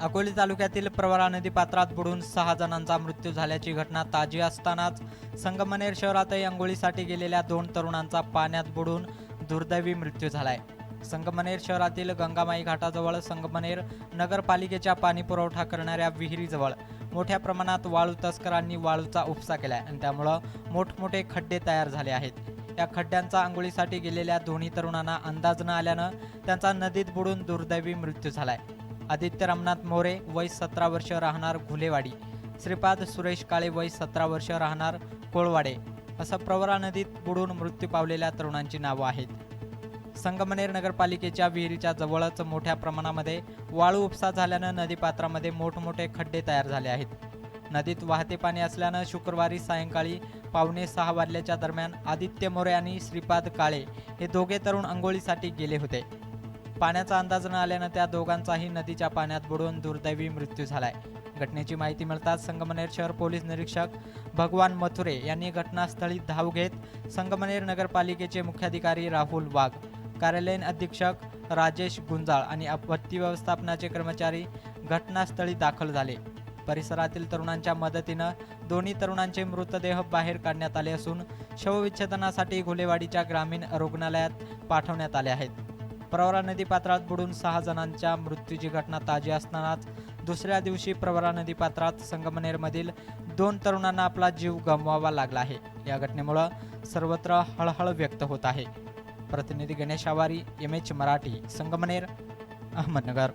अकोले तालुक्यातील प्रवरा नदी पात्रात बुडून सहा जणांचा मृत्यू झाल्याची घटना ताजी असतानाच संगमनेर शहरातही आंघोळीसाठी गेलेल्या दोन तरुणांचा पाण्यात बुडून दुर्दैवी मृत्यू झालाय. संगमनेर शहरातील गंगामाई घाटाजवळ संगमनेर नगरपालिकेच्या पाणी पुरवठा करणाऱ्या विहिरीजवळ मोठ्या प्रमाणात वाळू तस्करांनी वाळूचा उपसा केलाय आणि त्यामुळं मोठमोठे खड्डे तयार झाले आहेत. या खड्ड्यांचा आंघोळीसाठी गेलेल्या दोन्ही तरुणांना अंदाज न आल्यानं त्यांचा नदीत बुडून दुर्दैवी मृत्यू झालाय. आदित्य रामनाथ मोरे वय सतरा वर्ष राहणार घुलेवाडी. श्रीपाद सुरेश काळे वय सतरा वर्ष राहणार कोळवाडे. असं प्रवरा नदीत बुडून मृत्यू पावलेल्या तरुणांची नावं आहेत. संगमनेर नगरपालिकेच्या विहिरीच्या जवळच मोठ्या प्रमाणामध्ये वाळू उपसा झाल्यानं नदीपात्रामध्ये मोठमोठे खड्डे तयार झाले आहेत. नदीत वाहते पाणी असल्यानं शुक्रवारी सायंकाळी पावणे सहा वाजल्याच्या दरम्यान आदित्य मोरे आणि श्रीपाद काळे हे दोघे तरुण आंघोळीसाठी गेले होते. पाण्याचा अंदाज न आल्यानं त्या दोघांचाही नदीच्या पाण्यात बुडून दुर्दैवी मृत्यू झालाय. घटनेची माहिती मिळताच संगमनेर शहर पोलीस निरीक्षक भगवान मथुरे यांनी घटनास्थळी धाव घेत संगमनेर नगरपालिकेचे मुख्याधिकारी राहुल वाघ कार्यालयीन अधीक्षक राजेश गुंजाळ आणि आपत्ती व्यवस्थापनाचे कर्मचारी घटनास्थळी दाखल झाले. परिसरातील तरुणांच्या मदतीनं दोन्ही तरुणांचे मृतदेह बाहेर काढण्यात आले असून शवविच्छेदनासाठी घुलेवाडीच्या ग्रामीण रुग्णालयात पाठवण्यात आले आहेत. प्रवरा नदी पात्रात बुडून सहा जणांच्या मृत्यूची घटना ताजी असतानाच दुसऱ्या दिवशी प्रवरा नदी पात्रात संगमनेरमधील दोन तरुणांना आपला जीव गमवावा लागला आहे. या घटनेमुळं सर्वत्र हळहळ व्यक्त होत आहे. प्रतिनिधी गणेश आवारी एम एच मराठी संगमनेर अहमदनगर.